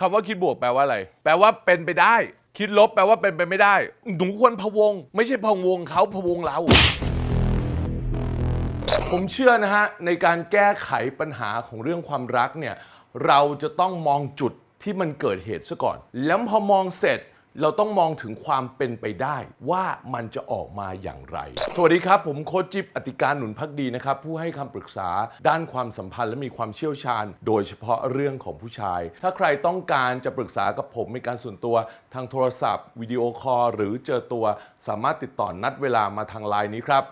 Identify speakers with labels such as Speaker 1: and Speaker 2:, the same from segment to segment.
Speaker 1: คำว่าคิดบวกแปลว่าอะไร แปลว่าเป็นไปได้ คิดลบแปลว่าเป็นไปไม่ได้ หนูควรพะวง ไม่ใช่พะวงเขาพะวงเรา ผมเชื่อนะฮะ ในการแก้ไขปัญหาของเรื่องความรักเนี่ย เราจะต้องมองจุดที่มันเกิดเหตุซะก่อน แล้วพอมองเสร็จ เราต้องมองถึงความเป็นไปได้ว่ามันจะออกมาอย่างไร สวัสดีครับ ผมโค้ชจิ๊บอติการหนุนพักดีนะครับ ผู้ให้คำปรึกษาด้านความสัมพันธ์และมีความเชี่ยวชาญ โดยเฉพาะเรื่องของผู้ชาย ถ้าใครต้องการจะปรึกษากับผมในการส่วนตัวทางโทรศัพท์วิดีโอคอลหรือเจอตัวสามารถติดต่อนัดเวลามาทางไลน์นี้ครับ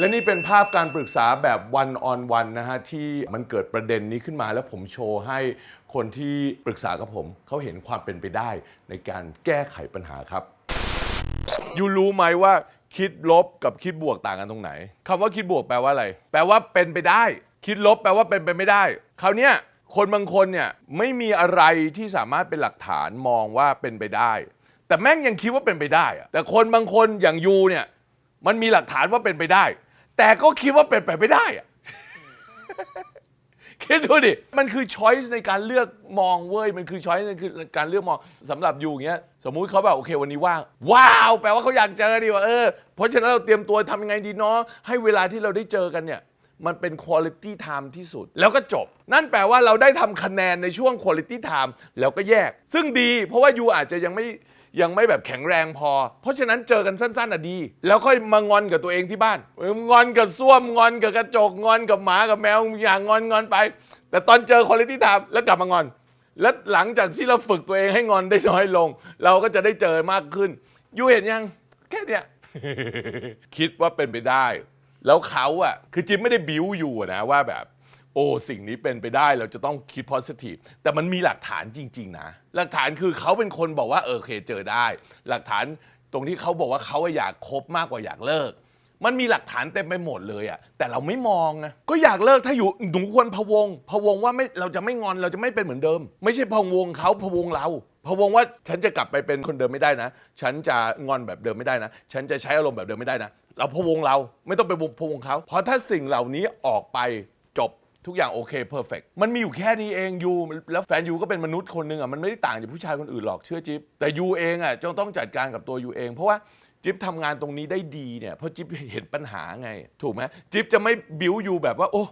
Speaker 1: และนี่เป็นภาพการปรึกษาแบบวันออนวันนะฮะ ที่มันเกิดประเด็นนี้ขึ้นมาแล้วผมโชว์ให้คนที่ปรึกษากับผมเขาเห็นความเป็นไปได้ในการแก้ไขปัญหาครับยูรู้ไหมว่าคิดลบกับคิดบวกต่างกันตรงไหนคำว่าคิดบวกแปลว่าอะไร แปลว่าเป็นไปได้ คิดลบแปลว่าเป็นไปไม่ได้คราวเนี้ยคนบางคนเนี่ยไม่มีอะไรที่สามารถเป็นหลักฐานมองว่าเป็นไปได้ แต่แม่งยังคิดว่าเป็นไปได้อะแต่คนบางคนอย่างยูเนี่ยมันมีหลักฐานว่าเป็นไปได้ แต่ก็คิดว่าเป็นไปไม่ได้อะคิดดูดิ มันคือช้อยส์ในการเลือกมองเว้ย มันคือช้อยส์ในคือการเลือกมองสำหรับยูอย่างเงี้ย สมมุติเขาแบบโอเควันนี้ว่าง ว้าว แปลว่าเขาอยากเจอดีว่าเออ เพราะฉะนั้นเราเตรียมตัวทำยังไงดีเนาะ ให้เวลาที่เราได้เจอกันเนี่ย มันเป็น quality time ที่สุด แล้วก็จบ นั่นแปลว่าเราได้ทำคะแนนในช่วง quality time แล้วก็แยก ซึ่งดี เพราะว่ายูอาจจะยังไม่ ยังไม่แบบแข็งแรงพอ เพราะฉะนั้นเจอกันสั้นๆอะดี แล้วค่อยมางอนกับตัวเองที่บ้านเอองอนกับส้วมงอนกับกระจกงอนกับหมากับแมวอย่างงอนงอนไป แต่ตอนเจอคุณ i t y time แล้วกลับมางอน แล้วหลังจากที่เราฝึกตัวเองให้งอนได้น้อยลง เราก็จะได้เจอมากขึ้นยูเห็นยังแค่เนี้ยคิดว่าเป็นไปได้ แล้วเขาอะคือจิ๊บไม่ได้บิวอยู่นะว่าแบบ อ้สิ่งนี้เป็นไปได้เราจะต้องคิด positive แต่มันมีหลักฐานจริง ๆ นะ หลักฐานคือเขาเป็นคนบอกว่าเออเคเจอได้ หลักฐานตรงที่เขาบอกว่าเขาอยากคบมากกว่าอยากเลิก มันมีหลักฐานเต็มไปหมดเลยอะแต่เราไม่มองไงก็อยากเลิกถ้าอยู่หนูควรพะวงพะวงว่าไม่เราจะไม่งอนเราจะไม่เป็นเหมือนเดิม ไม่ใช่พะวงเขาพะวงเราพะวงว่าฉันจะกลับไปเป็นคนเดิมไม่ได้นะ ฉันจะงอนแบบเดิมไม่ได้นะ ฉันจะใช้อารมณ์แบบเดิมไม่ได้นะ เราพะวงเราไม่ต้องไปพะวงเขาเพราะถ้าสิ่งเหล่านี้ออกไป ทุกอย่างโอเคเพอร์เฟกมันมีอยู่แค่นี้เองยูแล้วแฟนยูก็เป็นมนุษย์คนหนึ่งอะมันไม่ได้ต่างจากผู้ชายคนอื่นหรอกเชื่อจิ๊บแต่ยูเองอะจงต้องจัดการกับตัวยูเอง เพราะว่าจิ๊บทำงานตรงนี้ได้ดีเนี่ยเพราะจิ๊บเห็นปัญหาไง ถูกไหมจิ๊บจะไม่บิวยูแบบว่า โอ้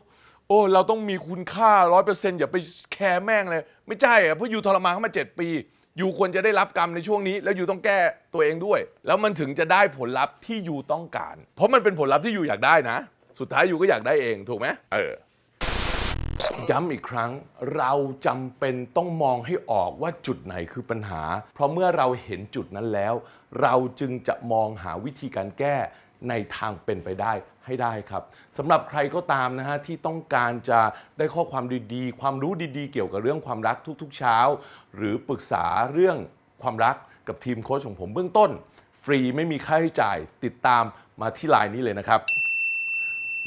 Speaker 1: โอ้เราต้องมีคุณค่าร้อยเปอร์เซ็นต์อย่าไปแคร์แม่งเลยไม่ใช่อะเพราะยูทรมานเข้ามาเจ็ดปียูควรจะได้รับกรรมในช่วงนี้ แล้วยูต้องแก้ตัวเองด้วย แล้วมันถึงจะได้ผลลัพธ์ที่ยูต้องการ เพราะมันเป็นผลลัพธ์ที่ยูอยากได้นะ สุดท้ายยูก็อยากได้เองถูกไหมเออ ย้ำอีกครั้ง เราจำเป็นต้องมองให้ออกว่าจุดไหนคือปัญหา เพราะเมื่อเราเห็นจุดนั้นแล้ว เราจึงจะมองหาวิธีการแก้ในทางเป็นไปได้ให้ได้ครับสำหรับใครก็ตามนะฮะที่ต้องการจะได้ข้อความดีๆ ความรู้ดีๆ เกี่ยวกับเรื่องความรักทุกๆเช้า หรือปรึกษาเรื่องความรักกับทีมโค้ชของผมเบื้องต้น ฟรีไม่มีค่าใช้จ่ายติดตามมาที่ไลน์นี้เลยนะครับ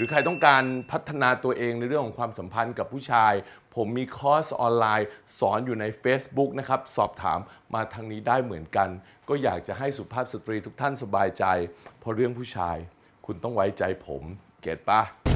Speaker 1: รือใครต้องการพัฒนาตัวเองในเรื่องของความสัมพันธ์กับผู้ชาย ผมมีคอร์สออนไลน์ สอนอยู่ใน Facebook นะครับ สอบถามมาทางนี้ได้เหมือนกัน ก็อยากจะให้สุภาพสตรีทุกท่านสบายใจ เพราะเรื่องผู้ชาย คุณต้องไว้ใจผม เก็ตปะ